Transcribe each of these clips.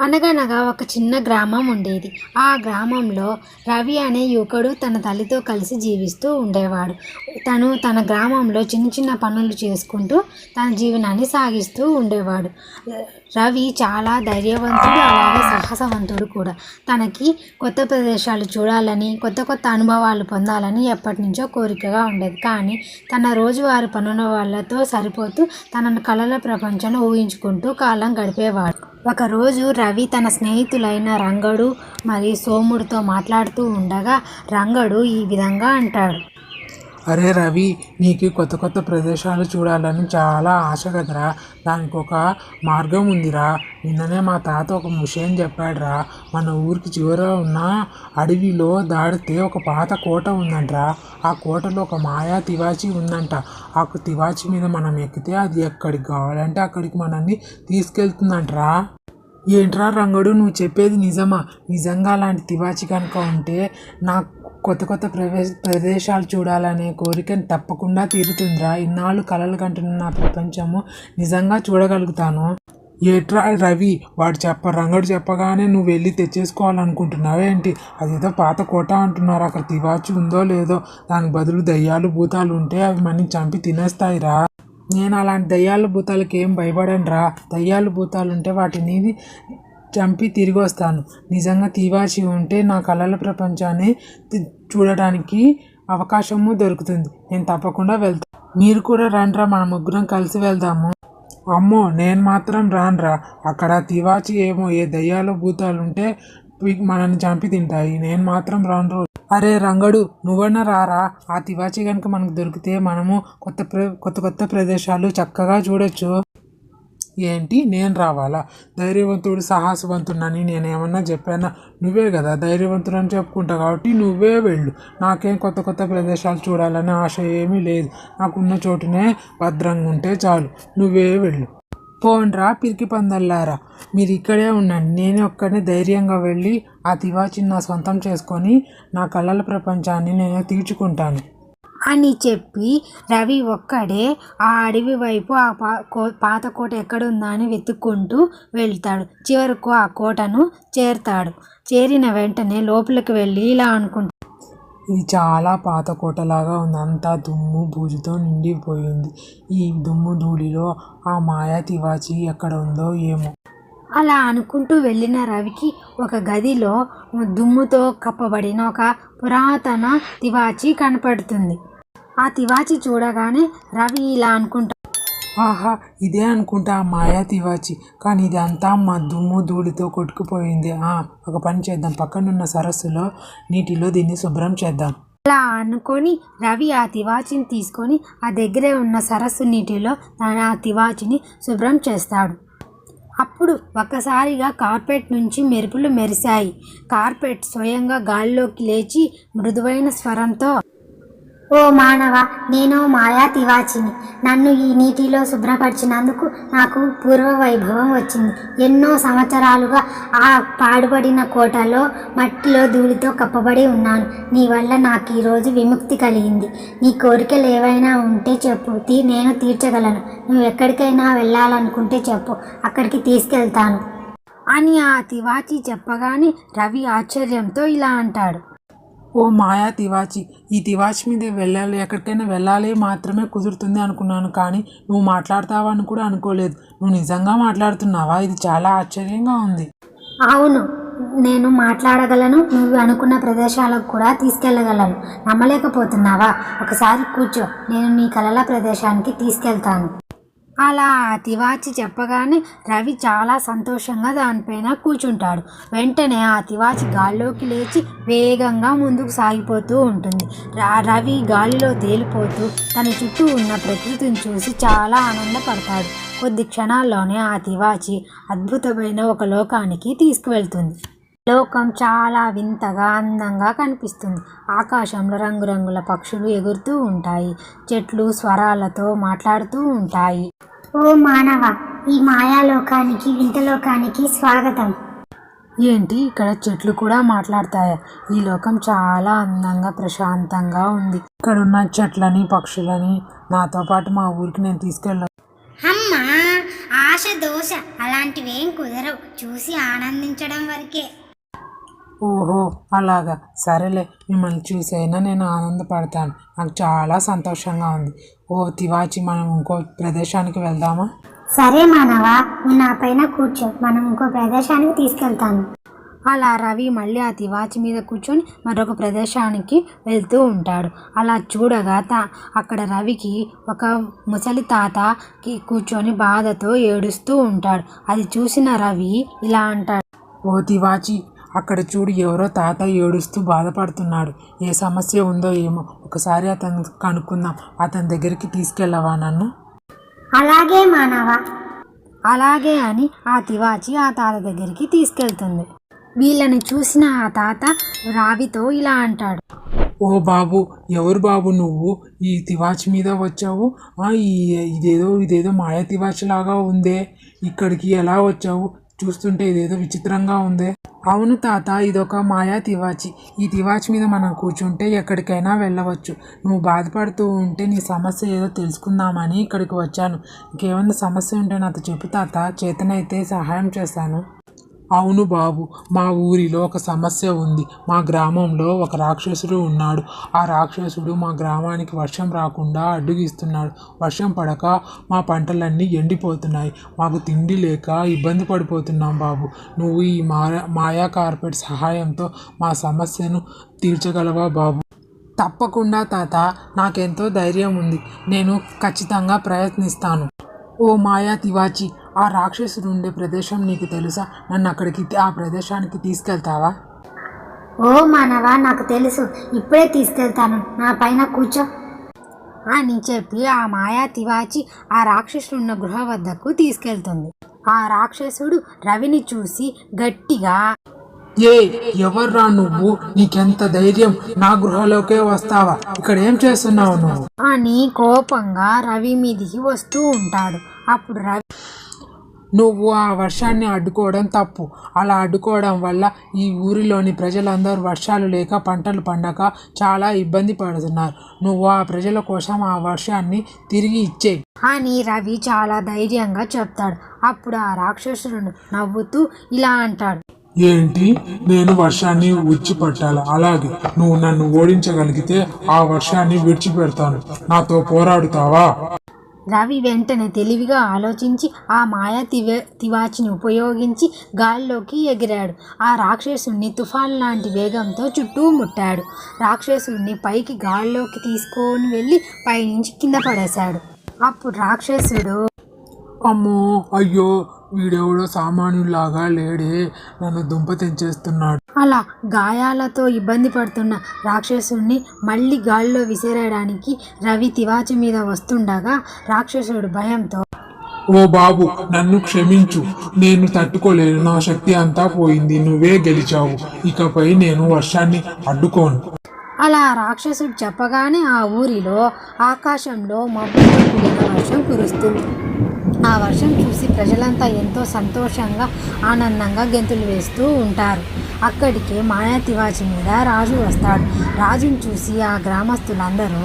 అనగనగా ఒక చిన్న గ్రామం ఉండేది. ఆ గ్రామంలో రవి అనే యువకుడు తన తల్లితో కలిసి జీవిస్తూ ఉండేవాడు. తను తన గ్రామంలో చిన్న చిన్న పనులు చేసుకుంటూ తన జీవనాన్ని సాగిస్తూ ఉండేవాడు. రవి చాలా ధైర్యవంతుడు అలాగే సాహసవంతుడు కూడా. తనకి కొత్త ప్రదేశాలు చూడాలని కొత్త కొత్త అనుభవాలు పొందాలని ఎప్పటి నుంచో కోరికగా ఉండేది. కానీ తన రోజువారి పనుల వాళ్ళతో సరిపోతూ తన కళల ప్రపంచాన్ని ఊహించుకుంటూ కాలం గడిపేవాడు. ఒకరోజు రవి తన స్నేహితులైన రంగడు మరియు సోముడితో మాట్లాడుతూ ఉండగా రంగడు ఈ విధంగా అంటాడు. అరే రవి నీకు కొత్త కొత్త ప్రదేశాలు చూడాలని చాలా ఆశ కదరా. దానికి ఒక మార్గం ఉందిరా. నిన్ననే మా తాత ఒక విషయం చెప్పాడురా. మన ఊరికి చివర ఉన్న అడవిలో దాడితే ఒక పాత కోట ఉందంటరా. ఆ కోటలో ఒక మాయా తివాచి ఉందంట. ఆ తివాచి మీద మనం ఎక్కితే అది ఎక్కడికి కావాలంటే అక్కడికి మనల్ని తీసుకెళ్తుందంటరా. ఏంట్రా రంగడు నువ్వు చెప్పేది నిజమా? నిజంగా అలాంటి తివాచి కనుక ఉంటే నాకు కొత్త కొత్త ప్రవేశ ప్రదేశాలు చూడాలనే కోరికను తప్పకుండా తీరుతుందిరా. ఇన్నాళ్ళు కలలు కంటున్న నా ప్రపంచము నిజంగా చూడగలుగుతాను. ఏట్రా రవి వాడు చెప్ప రంగడు చెప్పగానే నువ్వు వెళ్ళి తెచ్చేసుకోవాలనుకుంటున్నావేంటి అదేదో పాత కోట అంటున్నారు. అక్కడ తివాచి ఉందో లేదో దానికి బదులు దయ్యాలు భూతాలు ఉంటే అవి మనం చంపి తినేస్తాయిరా. నేను అలాంటి దయ్యాలు భూతాలకి ఏం భయపడను రా దయ్యాలు భూతాలు ఉంటే వాటిని చంపి తిరిగి వస్తాను. నిజంగా తీవాచి ఉంటే నా కళల ప్రపంచాన్ని తి- చూడటానికి అవకాశము దొరుకుతుంది. నేను తప్పకుండా వెళ్తాను మీరు కూడా రండ్రా మన ముగ్గురం కలిసి వెళ్దాము. అమ్మో నేను మాత్రం రానురా. అక్కడ తివాచి ఏమో ఏ దయ్యాలు భూతాలు ఉంటే మనల్ని చంపి తింటాయి. నేను మాత్రం రాను అరే రంగడు నువ్వన్నా రారా? ఆ తివాచి కనుక మనకు దొరికితే మనము కొత్త ప్ర కొత్త కొత్త ప్రదేశాలు చక్కగా చూడొచ్చు. ఏంటి? నేను రావాలా? ధైర్యవంతుడు సాహసవంతుడని నేను ఏమన్నా చెప్పానా? నువ్వే కదా ధైర్యవంతుడు అని చెప్పుకుంటా కాబట్టి నువ్వే వెళ్ళు. నాకేం కొత్త కొత్త ప్రదేశాలు చూడాలని ఆశ ఏమీ లేదు. నాకున్న చోటునే భద్రంగా ఉంటే చాలు. నువ్వే వెళ్ళు. పోండ్రా పిరికి పందల్లారా. మీరు ఇక్కడే ఉండండి. నేను ఒక్కడే ధైర్యంగా వెళ్ళి ఆ తివాచిని నా సొంతం చేసుకొని నా కళల ప్రపంచాన్ని నేను తీర్చుకుంటాను. అని చెప్పి రవి ఒక్కడే ఆ అడవి వైపు ఆ పా కో- పాత కోట ఎక్కడుందా అని వెతుక్కుంటూ వెళ్తాడు. చివరకు ఆ కోటను చేరుతాడు. చేరిన వెంటనే లోపలికి వెళ్ళి ఇలా అనుకుంటాడు ఇది చాలా పాత కోటలాగా ఉంది. అంతా దుమ్ము బూజుతో నిండిపోయింది. ఈ దుమ్ము ధూళిలో ఆ మాయా తివాచి ఎక్కడ ఉందో ఏమో. అలా అనుకుంటూ వెళ్ళిన రవికి ఒక గదిలో దుమ్ముతో కప్పబడిన ఒక పురాతన తివాచి కనపడుతుంది. ఆ తివాచి చూడగానే రవి ఇలా అనుకుంటాడు ఆహా ఇదే అనుకుంటా ఆ మాయా తివాచి. కానీ ఇది అంతా మా దుమ్ము ధూళితో కొట్టుకుపోయింది. ఆ, ఒక పని చేద్దాం. పక్కనున్న సరస్సులో నీటిలో దీన్ని శుభ్రం చేద్దాం. అలా అనుకొని రవి ఆ తివాచిని తీసుకొని ఆ దగ్గరే ఉన్న సరస్సు నీటిలో తన ఆ తివాచిని శుభ్రం చేస్తాడు. అప్పుడు ఒక్కసారిగా కార్పెట్ నుంచి మెరుపులు మెరిశాయి. కార్పెట్ స్వయంగా గాలిలోకి లేచి మృదువైన స్వరంతో ఓ మానవ నేను మాయా తివాచిని. నన్ను ఈ నీటిలో శుభ్రపరిచినందుకు నాకు పూర్వ వైభవం వచ్చింది. ఎన్నో సంవత్సరాలుగా ఆ పాడుబడిన కోటలో మట్టిలో ధూళితో కప్పబడి ఉన్నాను. నీ వల్ల నాకు ఈరోజు విముక్తి కలిగింది. నీ కోరికలు ఏవైనా ఉంటే చెప్పు. తీ నేను తీర్చగలను. నువ్వు ఎక్కడికైనా వెళ్ళాలనుకుంటే చెప్పు. అక్కడికి తీసుకెళ్తాను. అని ఆ తివాచి చెప్పగానే రవి ఆశ్చర్యంతో ఇలా అంటాడు. ఓ మాయా తివాచి. ఈ తివాచి మీద వెళ్ళాలి ఎక్కడికైనా వెళ్ళాలి మాత్రమే కుదురుతుంది అనుకున్నాను కానీ నువ్వు మాట్లాడతావా అని కూడా అనుకోలేదు. నువ్వు నిజంగా మాట్లాడుతున్నావా? ఇది చాలా ఆశ్చర్యంగా ఉంది. అవును నేను మాట్లాడగలను నువ్వు అనుకున్న ప్రదేశాలకు కూడా తీసుకెళ్ళగలను. నమ్మలేకపోతున్నావా? ఒకసారి కూర్చో నేను నీ కలల ప్రదేశానికి తీసుకెళ్తాను. అలా ఆ తివాచి చెప్పగానే రవి చాలా సంతోషంగా దానిపైన కూర్చుంటాడు. వెంటనే ఆ తివాచి గాల్లోకి లేచి వేగంగా ముందుకు సాగిపోతూ ఉంటుంది. రవి గాలిలో తేలిపోతూ తన చుట్టూ ఉన్న ప్రకృతిని చూసి చాలా ఆనందపడతాడు. కొద్ది క్షణాల్లోనే ఆ తివాచి అద్భుతమైన ఒక లోకానికి తీసుకువెళ్తుంది. లోకం చాలా వింతగా అందంగా కనిపిస్తుంది. ఆకాశంలో రంగురంగుల పక్షులు ఎగురుతూ ఉంటాయి. చెట్లు స్వరాలతో మాట్లాడుతూ ఉంటాయి. ఓ మానవ ఈ మాయాలోకానికి వింతలోకానికి స్వాగతం. ఏంటి? ఇక్కడ చెట్లు కూడా మాట్లాడతాయా? ఈ లోకం చాలా అందంగా ప్రశాంతంగా ఉంది. ఇక్కడ ఉన్న చెట్లని పక్షులని నాతో పాటు మా ఊరికి నేను తీసుకెళ్ళ అమ్మా ఆశ దోశ అలాంటివేం కుదరవు. చూసి ఆనందించడం వరకే. ఓహో అలాగా. సరేలే మిమ్మల్ని చూసైనా నేను ఆనందపడతాను. నాకు చాలా సంతోషంగా ఉంది. ఓ తివాచి మనం ఇంకో ప్రదేశానికి వెళ్దామా? సరే మానవా నువ్వు నా పైన కూర్చో. మనం ఇంకో ప్రదేశానికి తీసుకెళ్తాను. అలా రవి మళ్ళీ ఆ తివాచి మీద కూర్చొని మరొక ప్రదేశానికి వెళ్తూ ఉంటాడు. అలా చూడగా తా అక్కడ రవికి ఒక ముసలి తాతకి కూర్చొని బాధతో ఏడుస్తూ ఉంటాడు. అది చూసిన రవి ఇలా అంటాడు. ఓ తివాచి అక్కడ చూడు ఎవరో తాత ఏడుస్తూ బాధపడుతున్నాడు. ఏ సమస్య ఉందో ఏమో. ఒకసారి అతను కనుక్కుందాం. అతని దగ్గరికి తీసుకెళ్ళవా నన్ను? అలాగే మానవా. అలాగే అని ఆ తివాచి ఆ తాత దగ్గరికి తీసుకెళ్తుంది. వీళ్ళని చూసిన ఆ తాత రావితో ఇలా అంటాడు. ఓ బాబు ఎవరు బాబు నువ్వు? ఈ తివాచి మీద వచ్చావు? ఇదేదో ఇదేదో మాయ తివాచి లాగా ఉందే. ఇక్కడికి ఎలా వచ్చావు? చూస్తుంటే ఇదేదో విచిత్రంగా ఉంది. అవును తాత ఇదొక మాయా తివాచి. ఈ తివాచి మీద మనం కూర్చుంటే ఎక్కడికైనా వెళ్ళవచ్చు. నువ్వు బాధపడుతూ ఉంటే నీ సమస్య ఏదో తెలుసుకుందామని ఇక్కడికి వచ్చాను. ఇంకేమైనా సమస్య ఉంటే నాతో చెప్పు తాత. చేతనైతే సహాయం చేస్తాను. అవును బాబు మా ఊరిలో ఒక సమస్య ఉంది. మా గ్రామంలో ఒక రాక్షసుడు ఉన్నాడు. ఆ రాక్షసుడు మా గ్రామానికి వర్షం రాకుండా అడ్డుగిస్తున్నాడు. వర్షం పడక మా పంటలన్నీ ఎండిపోతున్నాయి. మాకు తిండి లేక ఇబ్బంది పడిపోతున్నాం బాబు. నువ్వు ఈ మాయా మాయా కార్పెట్ సహాయంతో మా సమస్యను తీర్చగలవా బాబు? తప్పకుండా తాత నాకెంతో ధైర్యం ఉంది. నేను ఖచ్చితంగా ప్రయత్నిస్తాను. ఓ మాయా తివాచి ఆ రాక్షసుడు ఉండే ప్రదేశం నీకు తెలుసా? నన్ను అక్కడికి ఆ ప్రదేశానికి తీసుకెళ్తావా? ఓ మానవా నాకు తెలుసు. ఇప్పుడే తీసుకెళ్తాను. నా పైన కూర్చో. అని చెప్పి ఆ మాయా తివాచి ఆ రాక్షసుడు ఉన్న గృహ వద్దకు తీసుకెళ్తుంది. ఆ రాక్షసుడు రవిని చూసి గట్టిగా ఏ ఎవర్రా నువ్వు? నీకెంత ధైర్యం? నా గృహలోకే వస్తావా? ఇక్కడ ఏం చేస్తున్నావు నువ్వు? అని కోపంగా రవి మీదికి వస్తూ ఉంటాడు. అప్పుడు రవి నువ్వు ఆ వర్షాన్ని అడ్డుకోవడం తప్పు. అలా అడ్డుకోవడం వల్ల ఈ ఊరిలోని ప్రజలందరూ వర్షాలు లేక పంటలు పండక చాలా ఇబ్బంది పడుతున్నారు. నువ్వు ఆ ప్రజల కోసం ఆ వర్షాన్ని తిరిగి ఇచ్చేయి అని రవి చాలా ధైర్యంగా చెప్తాడు. అప్పుడు ఆ రాక్షసుడు నవ్వుతూ ఇలా అంటాడు. ఏంటి? నేను వర్షాన్ని విడిచిపెట్టాలి అలాగే నువ్వు నన్ను ఓడించగలిగితే ఆ వర్షాన్ని విడిచిపెడతాను. నాతో పోరాడుతావా? రవి వెంటనే తెలివిగా ఆలోచించి ఆ మాయా తివ తివాచిని ఉపయోగించి గాల్లోకి ఎగిరాడు. ఆ రాక్షసుణ్ణి తుఫాన్ లాంటి వేగంతో చుట్టూ ముట్టాడు. రాక్షసుణ్ణి పైకి గాల్లోకి తీసుకొని వెళ్ళి పైనుంచి కింద పడేశాడు. అప్పుడు రాక్షసుడు అమ్మో అయ్యో వీడెవడో సామాన్యులాగా లేడే నన్ను దుంప తెంచేస్తున్నాడు. అలా గాయాలతో ఇబ్బంది పడుతున్న రాక్షసుడిని మళ్ళీ గాల్లో విసిరేయడానికి రవి తివాచి మీద వస్తుండగా రాక్షసుడు భయంతో ఓ బాబు నన్ను క్షమించు. నేను తట్టుకోలేను. నా శక్తి అంతా పోయింది. నువ్వే గెలిచావు. ఇకపై నేను వర్షాన్ని అడ్డుకోను. అలా రాక్షసుడు చెప్పగానే ఆ ఊరిలో ఆకాశంలో మబ్బుతో కూడిన వర్షం కురుస్తుంది. ఆ వర్షం చూసి ప్రజలంతా ఎంతో సంతోషంగా ఆనందంగా గెంతులు వేస్తూ ఉంటారు. అక్కడికే మాయా తివాచి మీద రాజు వస్తాడు. రాజుని చూసి ఆ గ్రామస్తులందరూ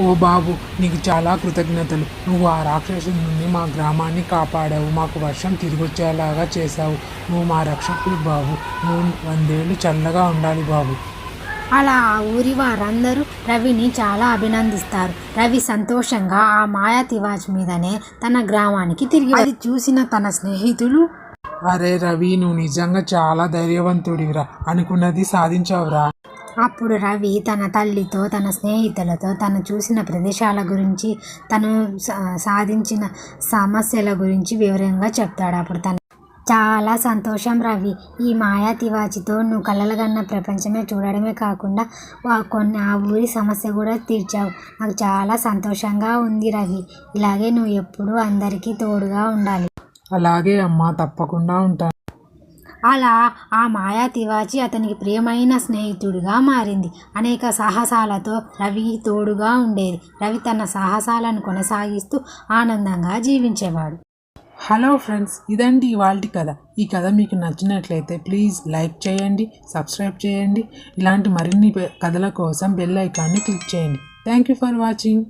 ఓ బాబు నీకు చాలా కృతజ్ఞతలు. నువ్వు ఆ రాక్షసుడి నుండి మా గ్రామాన్ని కాపాడావు. మాకు వర్షం తిరిగి వచ్చేలాగా చేశావు. నువ్వు మా రక్షకుడు బాబు. నువ్వు వందేళ్ళు చల్లగా ఉండాలి బాబు. అలా ఆ ఊరి వారందరూ రవిని చాలా అభినందిస్తారు. రవి సంతోషంగా ఆ మాయా తివాచి మీదనే తన గ్రామానికి తిరిగి అది చూసిన తన స్నేహితులు అరే రవి నువ్వు నిజంగా చాలా ధైర్యవంతుడివిరా. అనుకున్నది సాధించావురా. అప్పుడు రవి తన తల్లితో తన స్నేహితులతో తను చూసిన ప్రదేశాల గురించి తను సాధించిన సమస్యల గురించి వివరంగా చెప్తాడు. అప్పుడు తను చాలా సంతోషం రవి. ఈ మాయా తివాచితో నువ్వు కలలుగన్న ప్రపంచమే చూడడమే కాకుండా కొన్ని ఆ ఊరి సమస్య కూడా తీర్చావు. నాకు చాలా సంతోషంగా ఉంది రవి. ఇలాగే నువ్వు ఎప్పుడూ అందరికీ తోడుగా ఉండాలి. అలాగే అమ్మా తప్పకుండా ఉంటాను. అలా ఆ మాయా తివాచి అతనికి ప్రియమైన స్నేహితుడిగా మారింది. అనేక సాహసాలతో రవి తోడుగా ఉండేది. రవి తన సాహసాలను కొనసాగిస్తూ ఆనందంగా జీవించేవాడు. హలో ఫ్రెండ్స్ ఇదండి ఇవాళ కథ. ఈ కథ మీకు నచ్చినట్లయితే ప్లీజ్ లైక్ చేయండి సబ్స్క్రైబ్ చేయండి. ఇలాంటి మరిన్ని కథల కోసం బెల్ ఐకాన్ని క్లిక్ చేయండి. Thank you for watching.